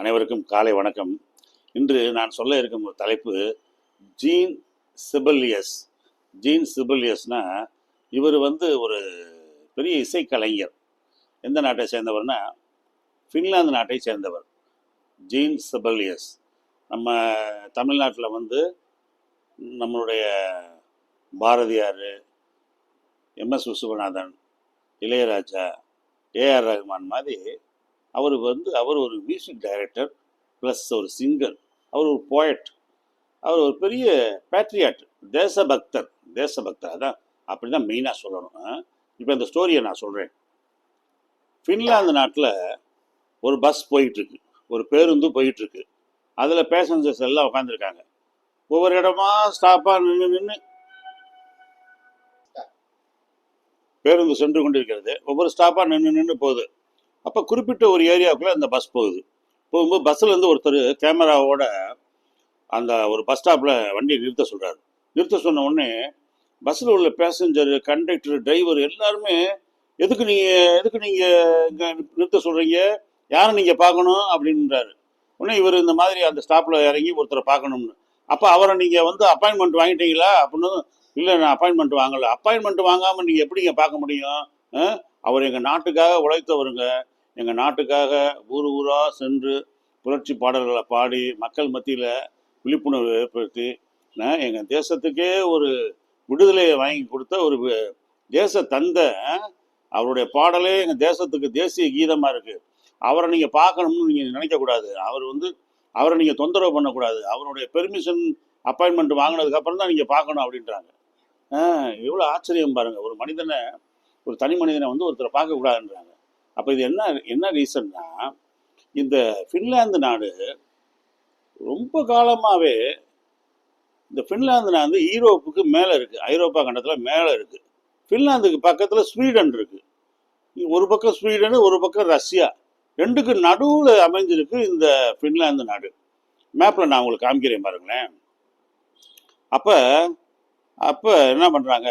அனைவருக்கும் காலை வணக்கம். இன்று நான் சொல்ல இருக்கும் ஒரு தலைப்பு ஜீன் சிபல்லியஸ் ஜீன் சிபல்லியஸ்னா இவர் வந்து ஒரு பெரிய இசைக்கலைஞர். எந்த நாட்டை சேர்ந்தவர்னா ஃபின்லாந்து நாட்டை சேர்ந்தவர். ஜீன் சிபல்லியஸ் நம்ம தமிழ்நாட்டில் வந்து நம்மளுடைய Bharathiyar M S Viswanathan Ilaiyaraaja A R Rahman மாதிரி அவர் வந்து அவர் ஒரு மியூசிக் டைரக்டர் ப்ளஸ் ஒரு சிங்கர் அவர் ஒரு போயட் அவர் ஒரு பெரிய பேட்ரியாட் தேசபக்தர். தேசபக்தர் அதான். அப்படி தான் மெயினாக சொல்லணும். இப்போ இந்த ஸ்டோரியை நான் சொல்கிறேன் ஃபின்லாந்து நாட்டில் ஒரு பஸ் போயிட்டுருக்கு. ஒரு பேருந்து போயிட்டுருக்கு. அதில் பேசஞ்சர்ஸ் எல்லாம் உட்காந்துருக்காங்க ஒவ்வொரு இடமா ஸ்டாப்பாக நின்று நின்று பேருந்து சென்று கொண்டிருக்கிறது. ஒவ்வொரு ஸ்டாப்பாக நின்று நின்று போகுது. அப்போ குறிப்பிட்ட ஒரு ஏரியாவுக்குள்ளே அந்த பஸ் போகுது. போகும்போது பஸ்ஸில் இருந்து ஒருத்தர் கேமராவோட அந்த ஒரு பஸ் ஸ்டாப்பில் வண்டியை நிறுத்த சொல்கிறாரு நிறுத்த சொன்ன உடனே பஸ்ஸில் உள்ள பேசஞ்சர் கண்டக்டர் டிரைவர் எல்லாருமே எதுக்கு நீங்கள் எதுக்கு நீங்கள் இங்கே நிறுத்த சொல்கிறீங்க யாரை நீங்கள் பார்க்கணும்? அப்படின்றாரு. உடனே இவர் இந்த மாதிரி அந்த ஸ்டாப்பில் இறங்கி ஒருத்தரை பார்க்கணும்னு. அப்போ அவரை நீங்கள் வந்து அப்பாயின்மெண்ட் வாங்கிட்டீங்களா? அப்படின்னு இல்லை நான் அப்பாயின்மெண்ட் வாங்கலை. அப்பாயின்மெண்ட் வாங்காமல் நீங்கள் எப்படிங்க பார்க்க முடியும்? அவர் எங்கள் நாட்டுக்காக உழைத்தவருங்க. எங்கள் நாட்டுக்காக ஊர் ஊராக சென்று புரட்சி பாடல்களை பாடி மக்கள் மத்தியில் விழிப்புணர்வு ஏற்படுத்தி எங்கள் தேசத்துக்கே ஒரு விடுதலையை வாங்கி கொடுத்த ஒரு தேச தந்தை அவருடைய பாடலே எங்கள் தேசத்துக்கு தேசிய கீதமாக இருக்குது அவரை நீங்கள் பார்க்கணும்னு நீங்கள் நினைக்கக்கூடாது அவர் வந்து அவரை நீங்கள் தொந்தரவு பண்ணக்கூடாது. அவருடைய பெர்மிஷன் அப்பாயின்மெண்ட் வாங்கினதுக்கப்புறம் தான் நீங்கள் பார்க்கணும் அப்படின்றாங்க. எவ்வளோ ஆச்சரியம் பாருங்கள் ஒரு மனிதனை ஒரு தனி மனிதனை வந்து ஒருத்தரை பார்க்கக்கூடாதுன்றாங்க அப்போ இது என்ன என்ன ரீசன்னா இந்த ஃபின்லாந்து நாடு ரொம்ப காலமாகவே இந்த ஃபின்லாந்து நாடு ஈரோப்புக்கு மேலே இருக்குது ஐரோப்பா கண்டத்தில் மேலே இருக்குது ஃபின்லாந்துக்கு பக்கத்தில் ஸ்வீடன் இருக்குது ஒரு பக்கம் ஸ்வீடனு ஒரு பக்கம் ரஷ்யா. ரெண்டுக்கு நடுவில் அமைஞ்சிருக்கு இந்த ஃபின்லாந்து நாடு. மேப்பில் நான் உங்களுக்கு காமிக்கிறேன் பாருங்களேன். அப்போ அப்போ என்ன பண்ணுறாங்க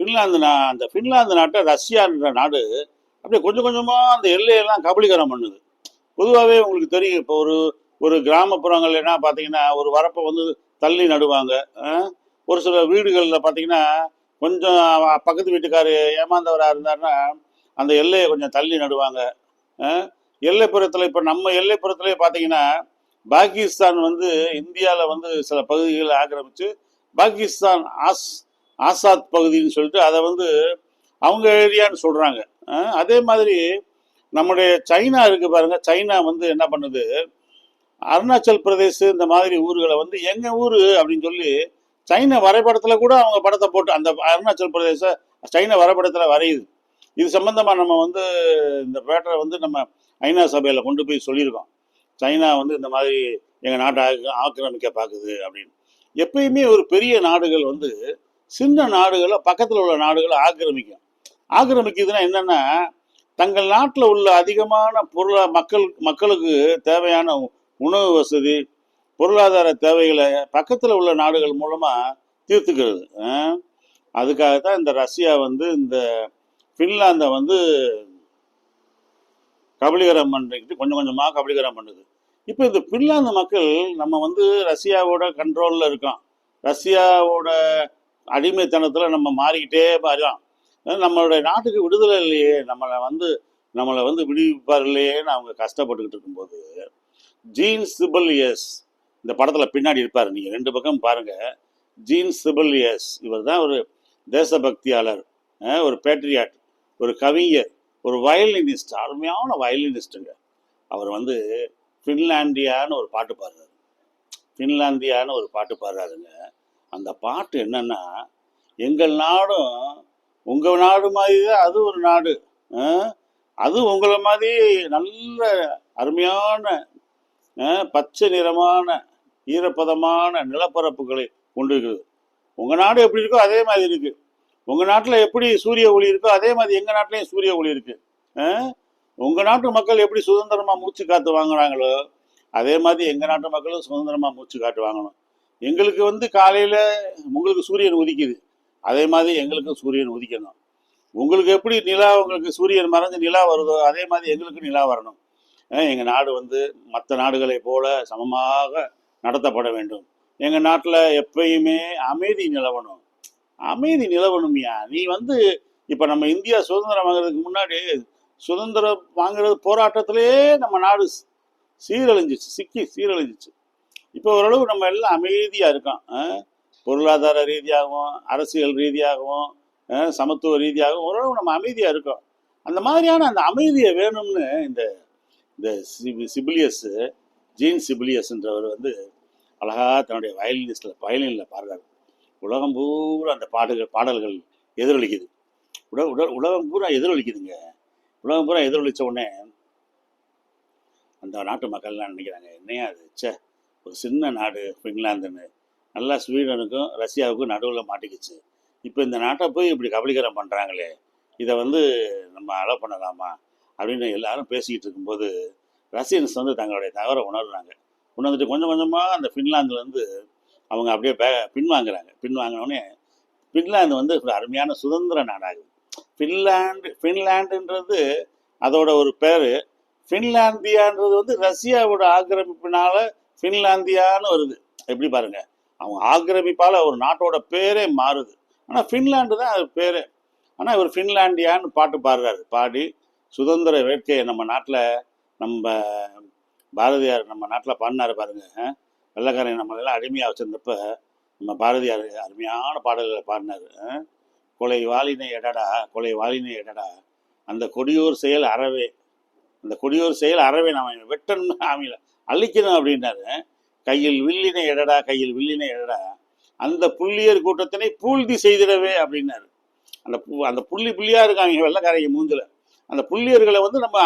ஃபின்லாந்து நா அந்த ஃபின்லாந்து நாட்டை ரஷ்யான்ற நாடு அப்படியே கொஞ்சம் கொஞ்சமாக அந்த எல்லையெல்லாம் கபலீகரம் பண்ணுது. பொதுவாகவே உங்களுக்கு தெரியும் இப்போ ஒரு ஒரு கிராமப்புறங்கள் என்ன பார்த்தீங்கன்னா ஒரு வரப்பை வந்து தள்ளி நடுவாங்க ஒரு சில வீடுகளில் பார்த்தீங்கன்னா கொஞ்சம் பக்கத்து வீட்டுக்கார் ஏமாந்தவராக இருந்தாருன்னா அந்த எல்லையை கொஞ்சம் தள்ளி நடுவாங்க எல்லைப்புறத்தில் இப்போ நம்ம எல்லைப்புறத்துலேயே பார்த்தீங்கன்னா பாகிஸ்தான் வந்து இந்தியாவில் வந்து சில பகுதிகளை ஆக்கிரமித்து பாகிஸ்தான் ஆஸ் ஆசாத் பகுதின்னு சொல்லிட்டு அதை வந்து அவங்க ஏரியான்னு சொல்கிறாங்க அதே மாதிரி நம்முடைய சைனா இருக்குது பாருங்கள் சைனா வந்து என்ன பண்ணுது? அருணாச்சல் பிரதேஷ் இந்த மாதிரி ஊர்களை வந்து எங்கள் ஊர் அப்படின்னு சொல்லி சைனா வரைபடத்தில் கூட அவங்க படத்தை போட்டு அந்த அருணாச்சல் பிரதேச சைனா வரைபடத்தில் வரையுது. இது சம்மந்தமாக நம்ம வந்து இந்த பேட்டரை வந்து நம்ம ஐநா சபையில் கொண்டு போய் சொல்லியிருக்கோம். சைனா வந்து இந்த மாதிரி எங்கள் நாட்டை ஆக்கிரமிக்க பார்க்குது அப்படின்னு. எப்பயுமே ஒரு பெரிய நாடுகள் வந்து சின்ன நாடுகளை பக்கத்தில் உள்ள நாடுகளை ஆக்கிரமிக்கும். ஆக்கிரமிக்குதுன்னா என்னன்னா தங்கள் நாட்டில் உள்ள அதிகமான பொருளா மக்கள் மக்களுக்கு தேவையான உணவு வசதி பொருளாதார தேவைகளை பக்கத்தில் உள்ள நாடுகள் மூலமாக தீர்த்துக்கிறது. அதுக்காக தான் இந்த ரஷ்யா வந்து இந்த ஃபின்லாந்தை வந்து கபலீகரம் பண்ணிக்கிட்டு கொஞ்சம் கொஞ்சமாக கபலீகரம் பண்ணுது. இப்போ இந்த ஃபின்லாந்து மக்கள் நம்ம வந்து ரஷ்யாவோட கண்ட்ரோலில் இருக்கோம் ரஷ்யாவோட அடிமைத்தனத்தில் நம்ம மாறிக்கிட்டே மாறிடும் நம்மளுடைய நாட்டுக்கு விடுதலை இல்லையே நம்மளை வந்து நம்மளை வந்து விடுவிப்பார் இல்லையேன்னு அவங்க கஷ்டப்பட்டுக்கிட்டு இருக்கும்போது ஜீன் சிபிலியஸ் இந்த படத்தில் பின்னாடி இருப்பார் நீங்கள் ரெண்டு பக்கம் பாருங்கள் ஜீன் சிபிலியஸ் இவர் தான் ஒரு தேசபக்தியாளர் ஒரு பேட்ரியாட் ஒரு கவிஞர் ஒரு வயலினிஸ்ட் அருமையான வயலினிஸ்ட்டுங்க. அவர் வந்து ஃபின்லாண்டியான்னு ஒரு பாட்டு பாடுறாரு. ஃபின்லாந்தியான்னு ஒரு பாட்டு பாடுறாருங்க. அந்த பாட்டு என்னன்னா எங்கள் நாடும் உங்கள் நாடு மாதிரி தான் அது ஒரு நாடு. அது உங்களை மாதிரி நல்ல அருமையான பச்சை நிறமான ஈரப்பதமான நிலப்பரப்புகளை கொண்டிருக்குது உங்கள் நாடு எப்படி இருக்கோ அதே மாதிரி இருக்குது உங்கள் நாட்டில் எப்படி சூரிய ஒளி இருக்கோ அதே மாதிரி எங்கள் நாட்டிலையும் சூரிய ஒளி இருக்குது உங்கள் நாட்டு மக்கள் எப்படி சுதந்திரமாக மூச்சு காற்று வாங்குறாங்களோ அதே மாதிரி எங்கள் நாட்டு மக்களும் சுதந்திரமாக மூச்சு காற்று வாங்கணும். எங்களுக்கு வந்து காலையில் உங்களுக்கு சூரியன் உதிக்குது. அதே மாதிரி எங்களுக்கும் சூரியன் உதிக்கணும். உங்களுக்கு எப்படி நிலா உங்களுக்கு சூரியன் மறைஞ்சு நிலா வருதோ அதே மாதிரி எங்களுக்கு நிலா வரணும். எங்கள் நாடு வந்து மற்ற நாடுகளைப் போல சமமாக நடத்தப்பட வேண்டும். எங்கள் நாட்டில் எப்பயுமே அமைதி நிலவணும். அமைதி நிலவணும்யா நீ வந்து இப்போ நம்ம இந்தியா சுதந்திரம் வாங்குறதுக்கு முன்னாடி சுதந்திரம் வாங்குறது போராட்டத்திலே நம்ம நாடு சீரழிஞ்சிச்சு சிக்கி சீரழிஞ்சிச்சு. இப்போ ஓரளவு நம்ம எல்லாம் அமைதியாக இருக்கோம் பொருளாதார ரீதியாகவும் அரசியல் ரீதியாகவும் சமத்துவ ரீதியாகவும் ஓரளவு நம்ம அமைதியாக இருக்கோம். அந்த மாதிரியான அந்த அமைதியை வேணும்னு இந்த இந்த சிபி சிபிலியஸ் ஜீன் சிபிலியஸ்ன்றவர் வந்து அழகா தன்னுடைய வயலினிஸ்டில் வயலினில் பாடுறாரு. உலகம் பூரா அந்த பாடுகள் பாடல்கள் எதிரொலிக்குது. உட உட உலகம் பூரா எதிரொலிக்குதுங்க. உலகம் பூரா எதிரொலிச்ச உடனே அந்த நாட்டு மக்கள்லாம் நினைக்கிறாங்க என்னையா அது ச்சே ஒரு சின்ன நாடு ஃபின்லாந்துன்னு நல்லா ஸ்வீடனுக்கும் ரஷ்யாவுக்கும் நடுவில் மாட்டிக்கிச்சு. இப்போ இந்த நாட்டை போய் இப்படி கபலீகரம் பண்ணுறாங்களே இதை வந்து நம்ம அலோவ் பண்ணலாமா? அப்படின்னு எல்லாரும் பேசிக்கிட்டு இருக்கும்போது ரஷ்யன்ஸ் வந்து தங்களுடைய தவறை உணர்றாங்க. உணர்ந்துட்டு கொஞ்சம் கொஞ்சமாக அந்த ஃபின்லாந்துலேருந்து அவங்க அப்படியே பே பின்வாங்குறாங்க. பின்வாங்கினோடனே ஃபின்லாந்து வந்து ஒரு அருமையான சுதந்திர நாடாகுது. ஃபின்லாண்டு ஃபின்லாண்டுன்றது அதோட ஒரு பேர். ஃபின்லாந்தியான்றது வந்து ரஷ்யாவோட ஆக்கிரமிப்பினால் ஃபின்லாந்தியான்னு வருது. எப்படி பாருங்க? அவங்க ஆக்கிரமிப்பால் ஒரு நாட்டோட பேரே மாறுது. ஆனால் ஃபின்லாண்டு தான் அது பேர். ஆனால் இவர் ஃபின்லாண்டியான்னு பாட்டு பாடுறாரு. பாடி சுதந்திர வேட்கையை நம்ம நாட்டில் நம்ம பாரதியார் நம்ம நாட்டில் பாடினாரு பாருங்க. வெள்ளக்காரன் நம்மளெல்லாம் அடிமையாக வச்சுருந்தப்ப நம்ம பாரதியார் அருமையான பாடல்களை பாடினார். கொலை வாலினை எடடா கொலை வாலினை எடடா. அந்த கொடியூர் செயல் அறவே. அந்த கொடியூர் செயல் அறவே. நம்ம வெட்டணும் ஆமையில் அழிக்கணும் அப்படின்னாரு. கையில் வில்லினை எடடா கையில் வில்லினை எடடா. அந்த புள்ளியர் கூட்டத்தினை பூழ்தி செய்திடவே அப்படின்னாரு. அந்த பு- அந்த புள்ளி புள்ளியா இருக்காங்க வெள்ளைக்காரங்க மூஞ்சில. அந்த புள்ளியர்களை வந்து நம்ம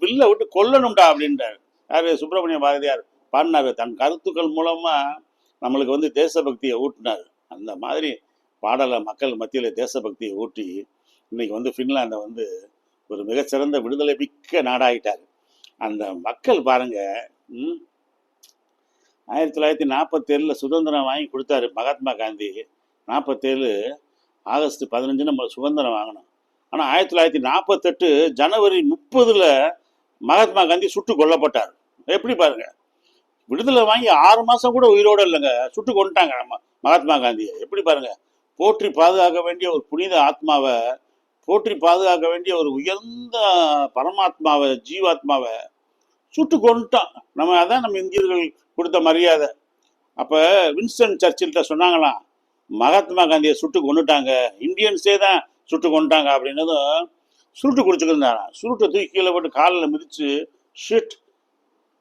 வில்ல விட்டு கொல்லணும்டா அப்படின்றாரு. யாரு? சுப்பிரமணிய பாரதியார். பாடினாரு. தன் கருத்துக்கள் மூலமா நம்மளுக்கு வந்து தேசபக்தியை ஊட்டினார். அந்த மாதிரி பாடலை மக்கள் மத்தியில் தேசபக்தியை ஊட்டி இன்னைக்கு வந்து ஃபின்லாண்டை வந்து ஒரு மிகச்சிறந்த விடுதலை மிக்க நாடாகிட்டார் அந்த மக்கள் பாருங்கள் ஆயிரத்தி தொள்ளாயிரத்தி நாற்பத்தேழில் சுதந்திரம் வாங்கி கொடுத்தாரு மகாத்மா காந்தி. நாற்பத்தேழு ஆகஸ்ட் பதினஞ்சு நம்ம சுதந்திரம் வாங்கினோம் ஆனால் ஆயிரத்தி தொள்ளாயிரத்தி நாற்பத்தெட்டு ஜனவரி முப்பதுல மகாத்மா காந்தி சுட்டு கொல்லப்பட்டார். எப்படி பாருங்க. விடுதலை வாங்கி ஆறு மாசம் கூட உயிரோட இல்லைங்க. சுட்டு கொண்டுட்டாங்க நம்ம மகாத்மா காந்தியை. எப்படி பாருங்க. போற்றி பாதுகாக்க வேண்டிய ஒரு புனித ஆத்மாவை போற்றி பாதுகாக்க வேண்டிய ஒரு உயர்ந்த பரமாத்மாவை ஜீவாத்மாவை சுட்டு கொண்டுட்டான் நம்ம அதான் நம்ம இந்தியர்கள் கொடுத்த மரியாதை. அப்போ வின்ஸ்டன் சர்ச்சில்கிட்ட சொன்னாங்களாம் மகாத்மா காந்தியை சுட்டு கொண்டுட்டாங்க இந்தியன்ஸே தான் சுட்டு கொண்டுட்டாங்க அப்படின்னதும் சுருட்டு குடிச்சுக்கிருந்தாராம். சுருட்டை தூக்கி கீழே போட்டு காலில் மிதிச்சு ஷிட்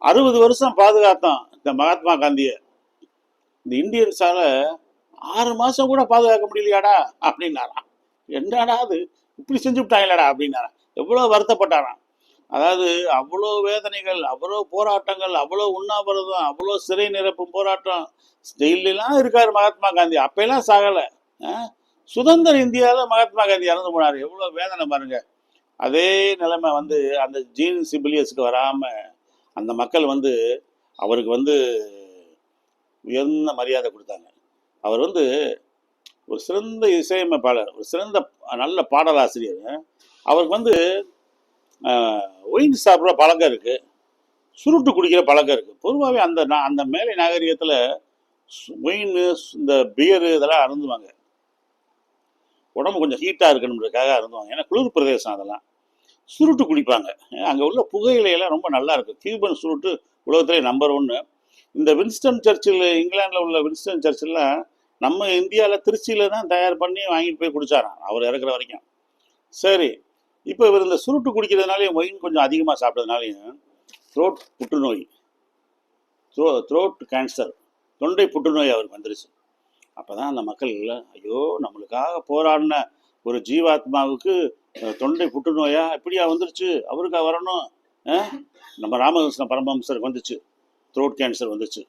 அறுபது வருஷம் பாதுகாத்தோம் இந்த மகாத்மா காந்தியை. இந்த இந்தியன்ஸால் ஆறு மாதம் கூட பாதுகாக்க முடியலையாடா அப்படின்னாராம். என்னடா அது? இப்படி செஞ்சு விட்டாங்களாடா அப்படின்னாராம். எவ்வளோ வருத்தப்பட்டாராம். அதாவது அவ்வளோ வேதனைகள் அவ்வளோ போராட்டங்கள் அவ்வளோ உண்ணாவிரதம் அவ்வளோ சிறை நிரப்பும் போராட்டம். ஜெயிலெலாம் இருக்கார் மகாத்மா காந்தி. அப்பெல்லாம் சாகலை. சுதந்திர இந்தியாவில் மகாத்மா காந்தி இறந்து போனார். எவ்வளோ வேதனை பாருங்க. அதே நிலைமை வந்து அந்த ஜீன் சிபிலியஸ்க்கு வராமல் அந்த மக்கள் வந்து அவருக்கு வந்து உயர்ந்த மரியாதை கொடுத்தாங்க. அவர் வந்து ஒரு சிறந்த இசையமைப்பாளர் ஒரு சிறந்த நல்ல பாடலாசிரியர். அவருக்கு வந்து ஒயின் சாப்பிட்ற பழக்கம் இருக்குது சுருட்டு குடிக்கிற பழக்கம் இருக்குது பொதுவாகவே அந்த அந்த மேலை நாகரிகத்தில் ஒயின் இந்த பியரு இதெல்லாம் அருந்துவாங்க. உடம்பு கொஞ்சம் ஹீட்டாக இருக்கணுன்றதுக்காக அருந்துவாங்க. ஏன்னா குளிர் பிரதேசம் அதெல்லாம். சுருட்டு குடிப்பாங்க. அங்கே உள்ள புகையிலையெல்லாம் ரொம்ப நல்லா இருக்கும். கியூபன் சுருட்டு உலகத்திலே நம்பர் ஒன்று இந்த வின்ஸ்டன் சர்ச்சில் இங்கிலாந்தில் உள்ள வின்ஸ்டன் சர்ச்சில்லாம் நம்ம இந்தியாவில் திருச்சியில் தான் தயார் பண்ணி வாங்கிட்டு போய் குடிச்சாராம். அவர் இறக்குற வரைக்கும். சரி இப்போ இவர் இந்த சுருட்டு குடிக்கிறதுனாலையும் ஒயின் கொஞ்சம் அதிகமாக சாப்பிட்றதுனாலையும் த்ரோட் புற்றுநோய் த்ரோ த்ரோட் கேன்சர் தொண்டை புற்றுநோய் அவருக்கு வந்துருச்சு. அப்போ தான் அந்த மக்கள் ஐயோ நம்மளுக்காக போராடின ஒரு ஜீவாத்மாவுக்கு தொண்டை புற்றுநோயா? இப்படியா வந்துருச்சு? அவருக்கா வரணும்? நம்ம ராமகிருஷ்ண பரமஹம்சருக்கு வந்துச்சு. த்ரோட் கேன்சர் வந்துச்சு.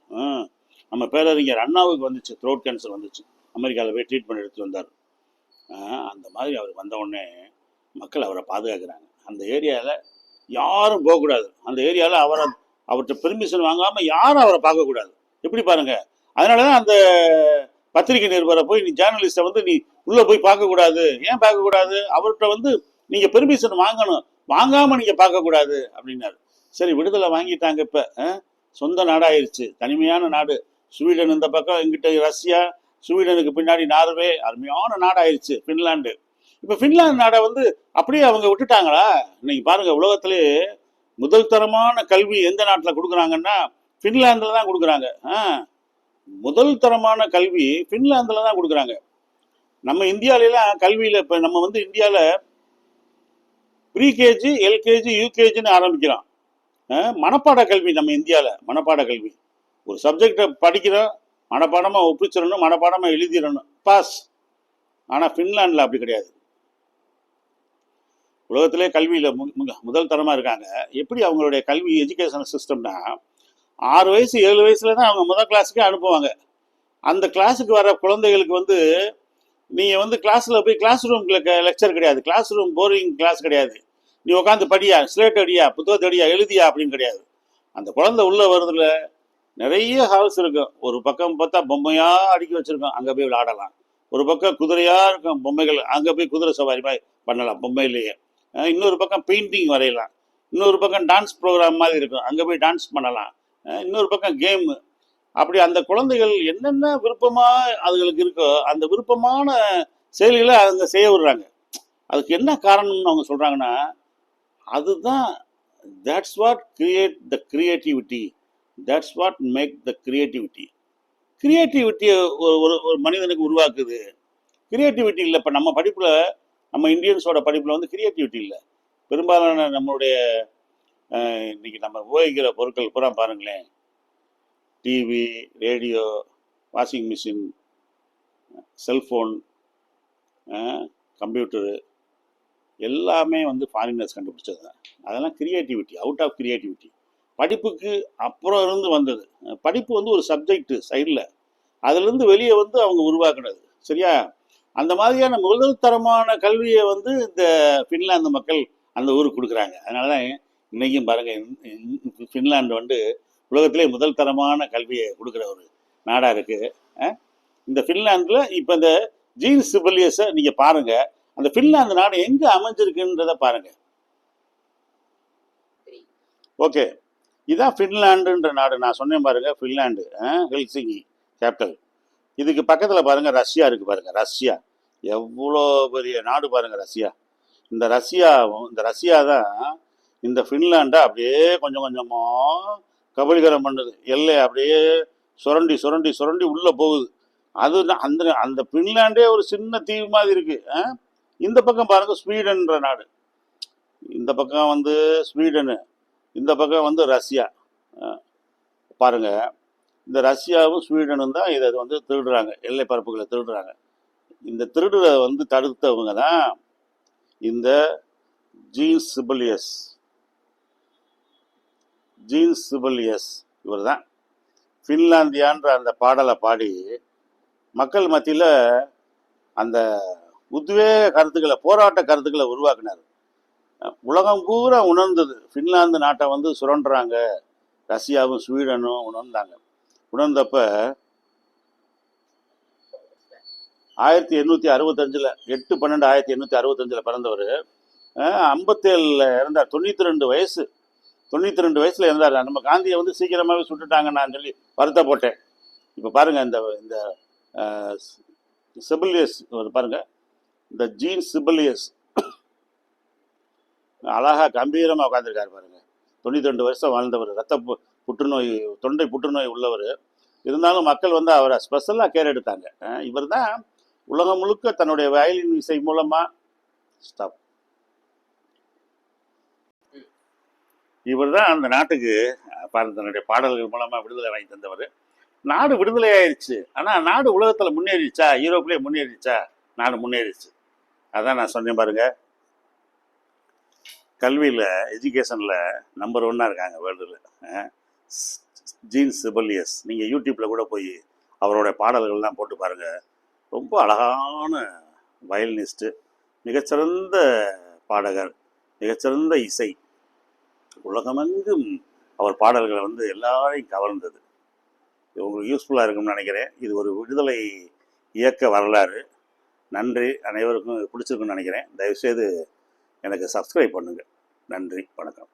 நம்ம பேரறிஞர் அண்ணாவுக்கு வந்துச்சு. த்ரோட் கேன்சர் வந்துச்சு. அமெரிக்காவில் போய் ட்ரீட்மெண்ட் எடுத்து வந்தார். அந்த மாதிரி அவர் வந்த உடனே மக்கள் அவரை பாதுகாக்கிறாங்க. அந்த ஏரியாவில் யாரும் போகக்கூடாது. அந்த ஏரியாவில் அவரை அவர்கிட்ட பெர்மிஷன் வாங்காமல் யாரும் அவரை பார்க்கக்கூடாது. எப்படி பாருங்கள் அதனால தான் அந்த பத்திரிகை நிருபரை போய் நீ ஜேர்னலிஸ்ட்டை வந்து நீ உள்ளே போய் பார்க்கக்கூடாது. ஏன் பார்க்கக்கூடாது? அவர்கிட்ட வந்து நீங்கள் பெர்மிஷன் வாங்கணும். வாங்காமல் நீங்கள் பார்க்கக்கூடாது அப்படின்னாரு. சரி விடுதலை வாங்கிட்டாங்க இப்போ. சொந்த நாடாயிருச்சு. தனிமையான நாடு. ஸ்வீடன் இந்த பக்கம் இங்கிட்ட ரஷ்யா ஸ்வீடனுக்கு பின்னாடி நார்வே. அருமையான நாடாயிருச்சு ஃபின்லாண்டு இப்போ ஃபின்லாந்து நாடை வந்து அப்படியே அவங்க விட்டுட்டாங்களா? இன்னைக்கு பாருங்கள் உலகத்திலே முதல் தரமான கல்வி எந்த நாட்டில் கொடுக்குறாங்கன்னா ஃபின்லாந்தில் தான் கொடுக்குறாங்க. ஆ முதல் தரமான கல்வி ஃபின்லாந்தில் தான் கொடுக்குறாங்க. நம்ம இந்தியாவிலாம் கல்வியில் இப்போ நம்ம வந்து இந்தியாவில் ப்ரீகேஜி எல்கேஜி யூகேஜின்னு ஆரம்பிக்கிறோம். ஆ, மனப்பாட கல்வி நம்ம இந்தியாவில் மனப்பாட கல்வி. ஒரு சப்ஜெக்டை படிக்கிறோம் மனப்பாடமாக ஒப்பிச்சிடணும் மனப்பாடமாக எழுதிடணும். பாஸ். ஆனால் ஃபின்லாண்டில் அப்படி கிடையாது. உலகத்திலே கல்வியில் முதல் தரமாக இருக்காங்க. எப்படி அவங்களுடைய கல்வி எஜுகேஷன் சிஸ்டம்னா ஆறு வயசு ஏழு வயசுல தான் அவங்க முதல் கிளாஸுக்கே அனுப்புவாங்க. அந்த கிளாஸுக்கு வர குழந்தைகளுக்கு வந்து நீங்கள் வந்து கிளாஸில் போய் கிளாஸ் ரூம்ல லெக்சர் கிடையாது. கிளாஸ் ரூம் போரிங் கிளாஸ் கிடையாது. நீ உட்காந்து படியா ஸ்லேட் அடியா புத்தகத்தை அடியா எழுதியா அப்படின்னு கிடையாது. அந்த குழந்தை உள்ளே வருதுல நிறைய ஹால்ஸ் இருக்கும் ஒரு பக்கம் பார்த்தா பொம்மையாக அடுக்கி வச்சுருக்கோம் அங்கே போய் விளையாடலாம். ஒரு பக்கம் குதிரையாக இருக்கும் பொம்மைகள் அங்கே போய் குதிரை சவாரி மாதிரி பண்ணலாம். பொம்மையிலேயே இன்னொரு பக்கம் பெயிண்டிங் வரையலாம். இன்னொரு பக்கம் டான்ஸ் ப்ரோக்ராம் மாதிரி இருக்கும். அங்கே போய் டான்ஸ் பண்ணலாம். இன்னொரு பக்கம் கேமு அப்படி அந்த குழந்தைகள் என்னென்ன விருப்பமாக அதுகளுக்கு இருக்கோ அந்த விருப்பமான செயல்களை அவங்க செய்ய விடுறாங்க. அதுக்கு என்ன காரணம்னு அவங்க சொல்கிறாங்கன்னா அதுதான் that's what create the creativity that's what make the creativity கிரியேட்டிவிட்டியை ஒரு ஒரு ஒரு மனிதனுக்கு உருவாக்குது. கிரியேட்டிவிட்டி இல்லை இப்போ நம்ம படிப்பில் நம்ம இந்தியன்ஸோட படிப்பில் வந்து கிரியேட்டிவிட்டி இல்லை. பெரும்பாலான நம்மளுடைய இன்றைக்கி இன்னைக்கு நம்ம உபயோகிக்கிற பொருட்கள் பூரா பாருங்களேன். TV radio washing machine cellphone computer எல்லாமே வந்து ஃபாரினர்ஸ் கண்டுபிடிச்சது தான். அதெல்லாம் கிரியேட்டிவிட்டி அவுட் ஆஃப் கிரியேட்டிவிட்டி படிப்புக்கு அப்புறம் இருந்து வந்தது. படிப்பு வந்து ஒரு சப்ஜெக்ட் சைடில் அதுலேருந்து வெளியே வந்து அவங்க உருவாக்குனது. சரியா? அந்த மாதிரியான முதல் தரமான கல்வியை வந்து இந்த ஃபின்லாந்து மக்கள் அந்த ஊருக்கு கொடுக்குறாங்க. அதனால தான் இன்னைக்கும் பாருங்க ஃபின்லாந்து வந்து உலகத்திலே முதல் தரமான கல்வியை கொடுக்குற ஒரு நாடாக இருக்குது இந்த ஃபின்லாந்தில் இப்போ இந்த ஜீன் சிபிலியஸை நீங்கள் பாருங்கள் அந்த ஃபின்லாந்து நாடு எங்கே அமைஞ்சிருக்குன்றத பாருங்கள் ஓகே. இதுதான் ஃபின்லாண்டுன்ற நாடு. நான் சொன்னேன் பாருங்கள் ஃபின்லாண்டு ஹெல்சிங்கி கேபிட்டல் இதுக்கு பக்கத்தில் பாருங்கள் ரஷ்யா இருக்குது பாருங்கள் ரஷ்யா. எவ்வளோ பெரிய நாடு பாருங்கள் ரஷ்யா. இந்த ரஷ்யாவும் இந்த ரஷ்யா தான் இந்த ஃபின்லாண்டை அப்படியே கொஞ்சம் கொஞ்சமாக கபலீகரம் பண்ணுது எல்லை அப்படியே சுரண்டி சுரண்டி சுரண்டி உள்ளே போகுது. அது அந்த அந்த ஃபின்லாண்டே ஒரு சின்ன தீவு மாதிரி இருக்குது ஆ? இந்த பக்கம் பாருங்கள் ஸ்வீடன்ற நாடு. இந்த பக்கம் வந்து ஸ்வீடனு இந்த பக்கம் வந்து ரஷ்யா. பாருங்கள் இந்த ரஷ்யாவும் ஸ்வீடனும் தான் இதை வந்து திருடுறாங்க. எல்லை பரப்புகளை திருடுறாங்க. இந்த திருடுறத வந்து தடுத்தவங்க தான் இந்த ஜீன் சிபிலியஸ். ஜீன் சிபிலியஸ் இவர் தான். ஃபின்லாந்தியான்ற அந்த பாடலை பாடி மக்கள் மத்தியில் அந்த உத்வேக கருத்துக்களை போராட்ட கருத்துக்களை உருவாக்குனார். உலகம் பூரா உணர்ந்தது. ஃபின்லாந்து நாட்டை வந்து சுரண்டுறாங்க. ரஷ்யாவும் ஸ்வீடனும் உணர்ந்தாங்க. உணர்ந்தப்போ ஆயிரத்தி எண்ணூற்றி அறுபத்தஞ்சில் எட்டு பன்னெண்டு ஆயிரத்தி எண்ணூற்றி அறுபத்தஞ்சில் பிறந்தவர். ஐம்பத்தேழில் இறந்தார். தொண்ணூற்றி ரெண்டு வயசு. தொண்ணூற்றி ரெண்டு வயசில் இறந்தார். நம்ம காந்தியை வந்து சீக்கிரமாகவே சுட்டுட்டாங்க நான் சொல்லி வருத்தப்பட்டேன். இப்போ பாருங்கள் இந்த இந்த சிபிலியஸ் பாருங்கள் இந்த ஜீன் சிபிலியஸ். அழகா கம்பீரமாக உட்காந்துருக்காரு பாருங்கள் தொண்ணூற்றி ரெண்டு வருஷம் வாழ்ந்தவர். ரத்த பு- புற்றுநோய் தொண்டை புற்றுநோய் உள்ளவர். இருந்தாலும் மக்கள் வந்து அவரை ஸ்பெஷலாக கேர் எடுத்தாங்க. இவர் தான் உலகம் முழுக்க தன்னுடைய வயலின் இசை மூலமா ஸ்டாப் இவர் தான் அந்த நாட்டுக்கு அஹ், தன்னுடைய பாடல்கள் மூலமா விடுதலை வாங்கி தந்தவர். நாடு விடுதலை ஆயிடுச்சு ஆனால் நாடு உலகத்தில் முன்னேறிச்சா யூரோப்லேயே முன்னேறிச்சா நாடு முன்னேறிச்சு அதான் நான் சொன்னேன் பாருங்க. கல்வியில் எஜுகேஷனில் நம்பர் ஒன்னாக இருக்காங்க வேர்ல்டில் ஜீன்ஸ் சிபலியஸ் நீங்கள் யூடியூப்பில் கூட போய் அவரோட பாடல்கள்லாம் போட்டு பாருங்கள் ரொம்ப அழகான வயலினிஸ்ட்டு மிகச்சிறந்த பாடகர் மிகச்சிறந்த இசை. உலகமெங்கும் அவர் பாடல்களை வந்து எல்லாரையும் கவர்ந்தது. உங்களுக்கு யூஸ்ஃபுல்லாக இருக்கும்னு நினைக்கிறேன். இது ஒரு விடுதலை இயக்க வரலாறு. நன்றி. அனைவருக்கும் பிடிச்சிருக்குன்னு நினைக்கிறேன். தயவுசெய்து எனக்கு சப்ஸ்கிரைப் பண்ணுங்கள் நன்றி. வணக்கம்.